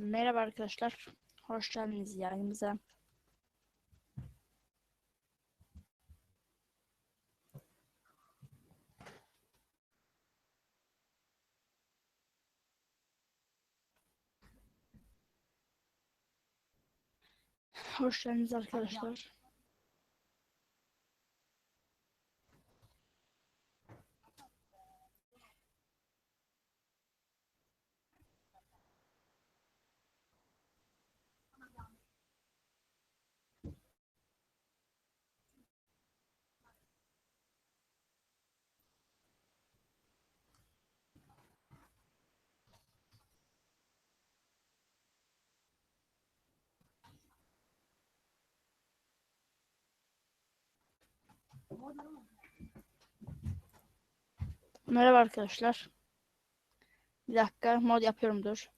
Merhaba arkadaşlar. Hoş geldiniz yayınımıza. Hoş geldiniz arkadaşlar. Merhaba arkadaşlar. Bir dakika mod yapıyorum dur.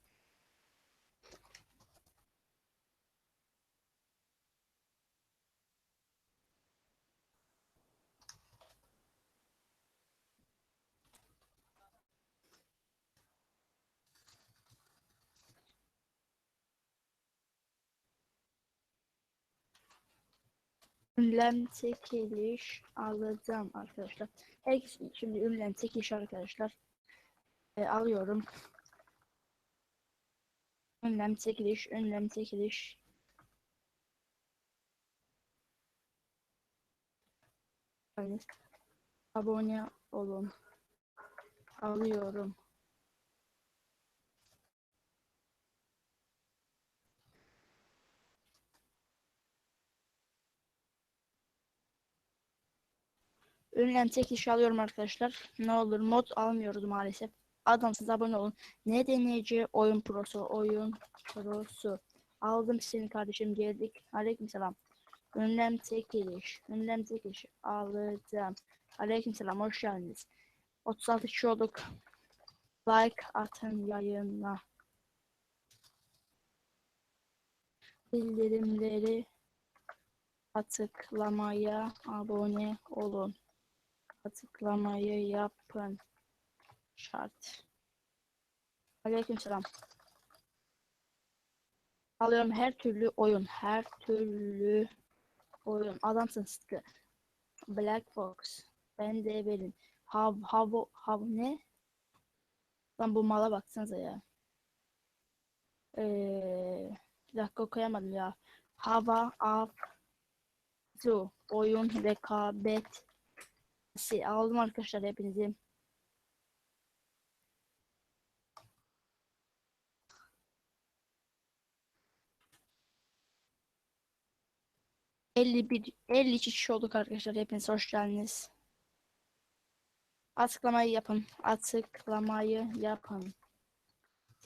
Ünlem çekiliş alacağım arkadaşlar. Herkes şimdi ünlem çekiliş arkadaşlar. E, alıyorum. Ünlem çekiliş, ünlem çekiliş. Yani abone olun. Alıyorum. Ünlem çekiliş alıyorum arkadaşlar. Ne olur mod almıyoruz maalesef. Adamsız abone olun. Ne deneyeceği oyun prosu, oyun prosu. Aldım seni kardeşim geldik. Aleykümselam. Ünlem çekiliş, ünlem çekiliş alacağım. Aleykümselam hoş geldiniz. 36 kişi olduk. Like atın yayına. Bildirimleri tıklamaya abone olun. Tıklamayı yapın. Şart. Aleykümselam. Alıyorum her türlü oyun. Her türlü oyun. Adamsın sıkı. Black Box. Ben de verin. Hav, hav, hav ne? Lan bu mala baksanıza ya. Ee, bir dakika okuyamadım ya. Hava, av, zu. Oyun, rekabet. Si, aldım arkadaşlar hepinizi. Elli bir, 52 kişi olduk arkadaşlar. Hepiniz hoş geldiniz. Açıklamayı yapın. Açıklamayı yapın.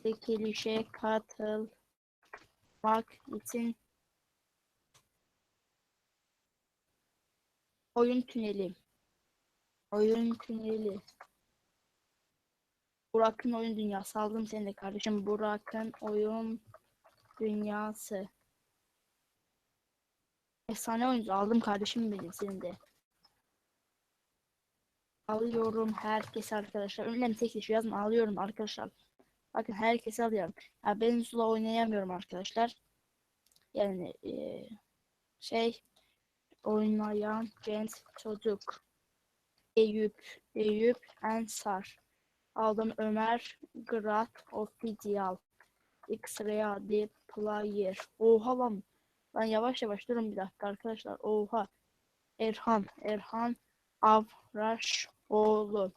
Çekilişe katılmak için oyun tüneli. Oyun tüneli. Burak'ın oyun dünyası. Aldım seni de kardeşim. Burak'ın oyun dünyası. Efsane oyuncu aldım kardeşim benim senin de. Alıyorum herkes arkadaşlar. Ünlem tek kişi yazın alıyorum arkadaşlar. Bakın herkesi alıyorum. Ya ben Zula oynayamıyorum arkadaşlar. Yani eee, şey oynayan genç çocuk. Eyüp, Eyüp Ensar. Aldım Ömer Grat Official. X-Ray The Player. Oha lan. Ben yavaş yavaş durun bir dakika arkadaşlar. Oha. Erhan. Erhan Avraşoğlu.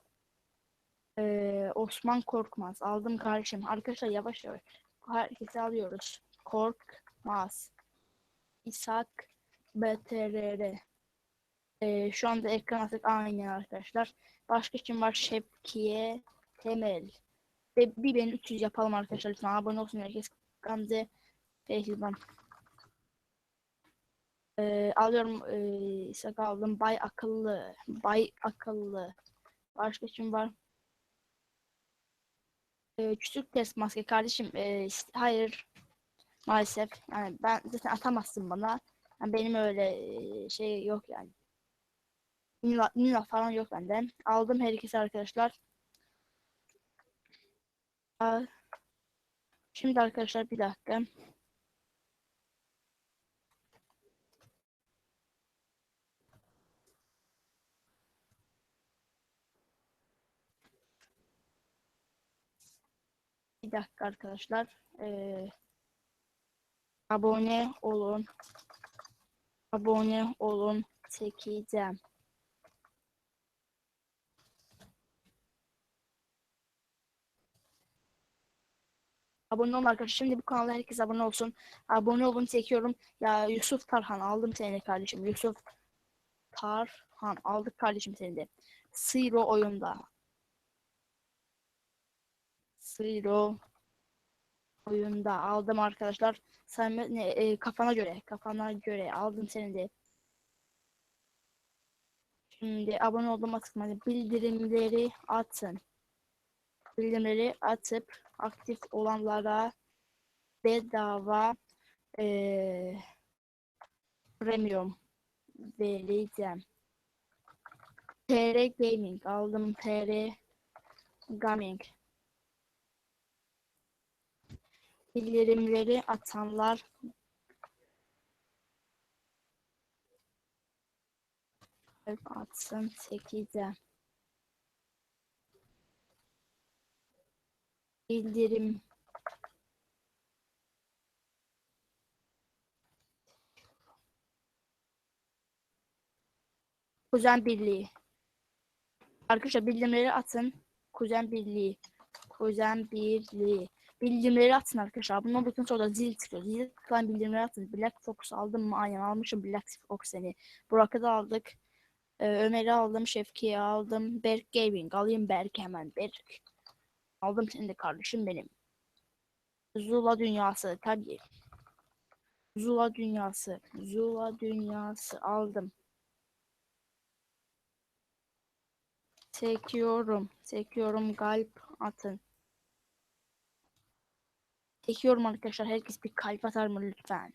Ee, Osman Korkmaz. Aldım kardeşim. Arkadaşlar yavaş yavaş. Herkesi alıyoruz. Korkmaz. İshak BTRR. Ee, şu anda ekran artık aynı arkadaşlar. Başka kim var? Şevkiye Temel. Ve bir beni 300 yapalım arkadaşlar. Lütfen abone olsun herkes. Gamze Fehlivan. Ee, alıyorum. Ee, İshak aldım. Bay Akıllı. Bay Akıllı. Başka kim var? Ee, küçük test maske kardeşim. Ee, ist- hayır. Maalesef. Yani ben zaten atamazsın bana. Yani benim öyle ee, şey yok yani. Nila falan yok bende. Aldım herkese arkadaşlar. Aa, Şimdi arkadaşlar bir dakika. Bir dakika arkadaşlar. Ee, abone olun. Abone olun. Çekeceğim. Abone olun arkadaşlar. Şimdi bu kanala herkes abone olsun. Abone olun çekiyorum. Ya Yusuf Tarhan aldım seni kardeşim. Yusuf Tarhan aldık kardeşim seni de. Zero oyunda. Zero oyunda aldım arkadaşlar. Sen ne, e, kafana göre, kafana göre aldım seni de. Şimdi abone olduğuma tıklamayın. Bildirimleri atın. Bildirimleri atıp aktif olanlara bedava e, premium vereceğim. TR Gaming aldım. TR Gaming. bildirimleri atanlar atsın 8'e bildirim Kuzen Birliği Arkadaşlar bildirimleri atın Kuzen Birliği Kuzen Birliği bildirimleri atın arkadaşlar. Bunu bakın sonra zil çıkıyor. Zil tıklayan bildirimleri atın. Black Fox aldım mı? Aynen almışım Black Fox seni. Burak'ı da aldık. Ee, Ömer'i aldım. Şefki'yi aldım. Berk Gaming. Alayım Berk hemen. Berk. Aldım seni de kardeşim benim. Zula dünyası. Tabii. Zula dünyası. Zula dünyası aldım. Çekiyorum. Çekiyorum. Galp atın. Çekiyorum arkadaşlar. Herkes bir kalp atar mı lütfen?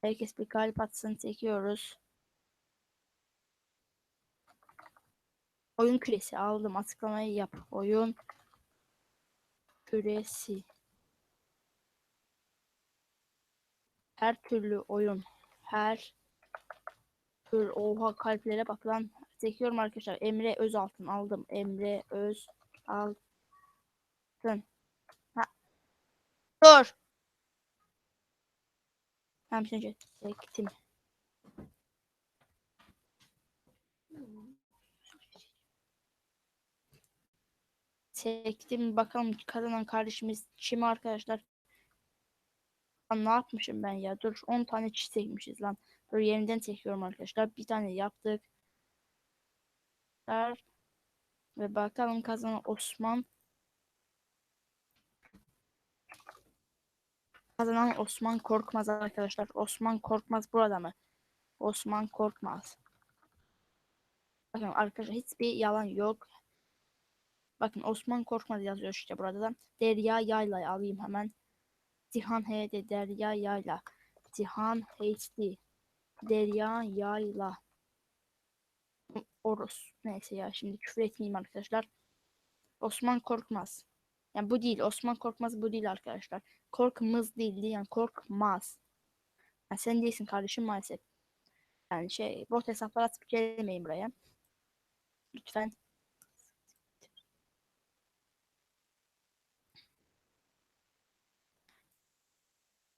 Herkes bir kalp atsın. Çekiyoruz. Oyun küresi aldım. Açıklamayı yap. Oyun küresi. Her türlü oyun. Her tür oha kalplere bak lan. Çekiyorum arkadaşlar. Emre Özaltın aldım. Emre Özaltın. Dur. Tamam şimdi çektim. Çektim bakalım kazanan kardeşimiz kim arkadaşlar. Lan ne yapmışım ben ya? Dur 10 tane çift çekmişiz lan. Dur yeniden çekiyorum arkadaşlar. Bir tane yaptık. Ve bakalım kazanan Osman Kazanan Osman Korkmaz arkadaşlar. Osman Korkmaz burada mı? Osman Korkmaz. Bakın arkadaşlar hiçbir yalan yok. Bakın Osman Korkmaz yazıyor işte burada da. Derya Yayla alayım hemen. Cihan HD Derya Yayla. Cihan HD. Derya Yayla. Oros. Neyse ya şimdi küfür etmeyeyim arkadaşlar. Osman Korkmaz. Yani bu değil. Osman Korkmaz bu değil arkadaşlar. Korkmaz değildi yani korkmaz. Yani sen değilsin kardeşim maalesef. Yani şey bot hesaplar atıp gelmeyin buraya. Lütfen.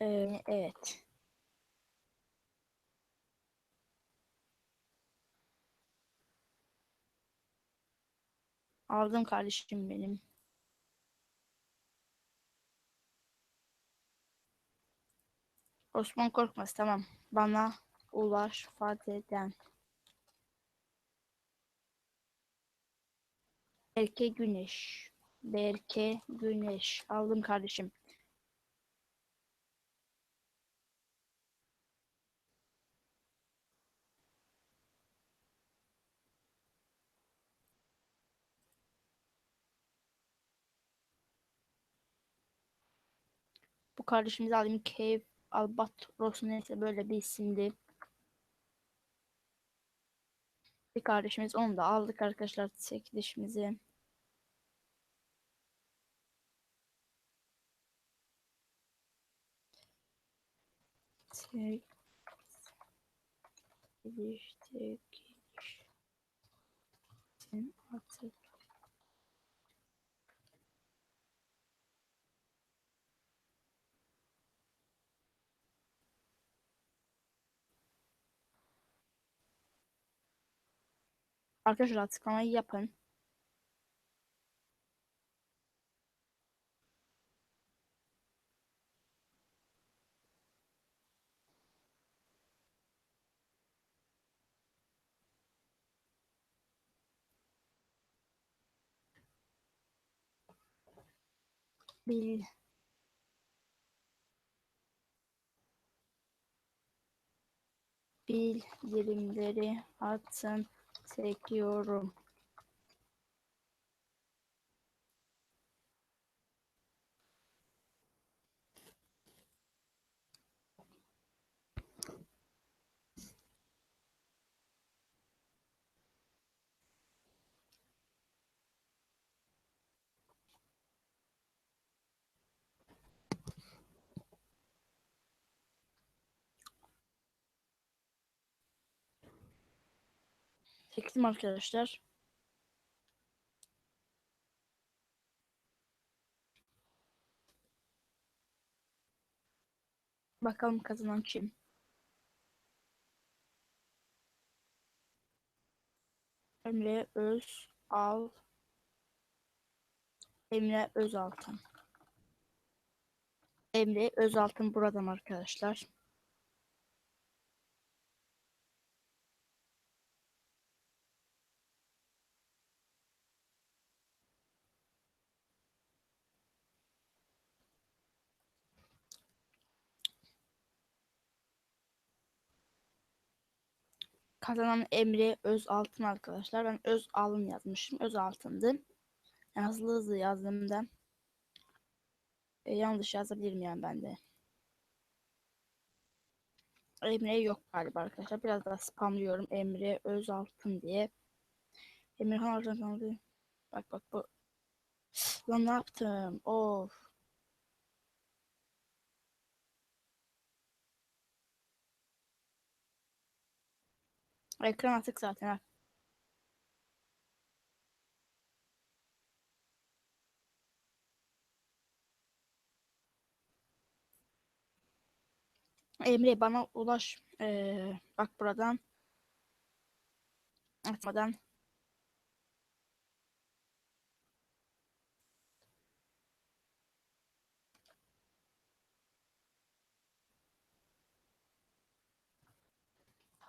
Ee, evet. Aldım kardeşim benim. Osman Korkmaz tamam. Bana ulaş Fatih'den. Berke Güneş. Berke Güneş. Aldım kardeşim. kardeşimizi alayım. Cave Albatros neyse böyle bir isimdi. Bir kardeşimiz onu da aldık arkadaşlar çekilişimizi. Çekiliş çekiliş. Sen artık Arkadaşlar açıklamayı yapın. Bil bildirimleri atın çekiyorum. Çektim arkadaşlar. Bakalım kazanan kim? Emre Öz Al Emre Özaltın. Emre Özaltın buradan arkadaşlar. Kazanan Emre Özaltın arkadaşlar. Ben Özalın yazmışım. Özaltın'dı. Yani hızlı hızlı yazdığımda e, yanlış yazabilirim yani ben de. Emre yok galiba arkadaşlar. Biraz daha spamlıyorum. Emre Özaltın diye. Emirhan Arjantanlı. Bak bak bu. Lan ne yaptım? Of. Ekran açık zaten. Emre bana ulaş. Ee, bak buradan. Atmadan.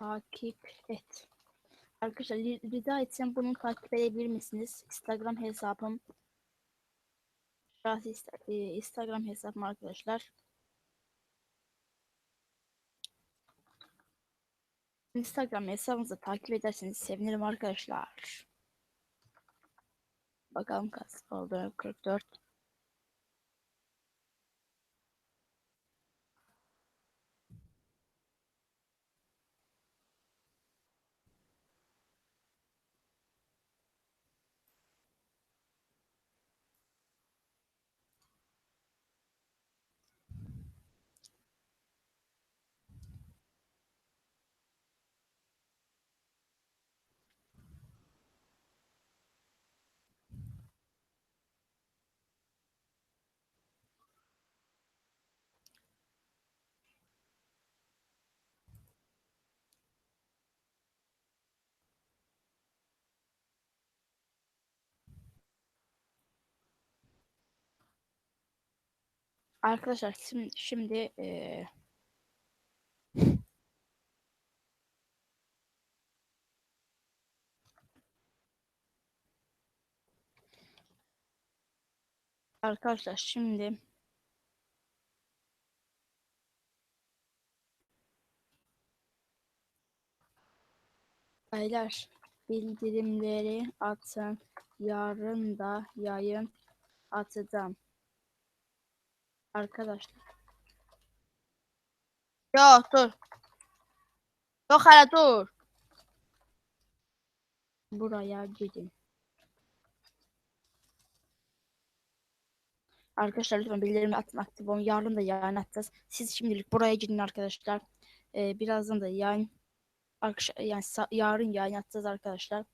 Takip et. Arkadaşlar ri- rica etsem bunu takip edebilir misiniz? Instagram hesabım. Şahsi e, Instagram hesabım arkadaşlar. Instagram hesabınızı takip ederseniz sevinirim arkadaşlar. Bakalım kaç oldu? 44. Arkadaşlar şimdi, şimdi eee, arkadaşlar şimdi Beyler bildirimleri atın. Yarın da yayın atacağım. Arkadaşlar. Yok dur. Yok hala dur. Buraya gidin. Arkadaşlar lütfen bildirimleri atın aktif olun. Yarın da yayın atacağız. Siz şimdilik buraya gidin arkadaşlar. Ee, birazdan da yayın akş yani yarın yayın atacağız arkadaşlar.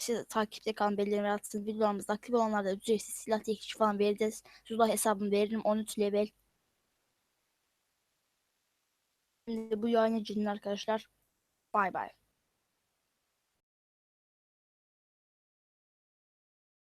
Siz takipte kalın bildirimleri atsın. Videolarımızda aktif olanlarda ücretsiz silah tekiş falan vereceğiz. Zula hesabımı veririm 13 level. Şimdi bu yayına gidin arkadaşlar. Bay bay.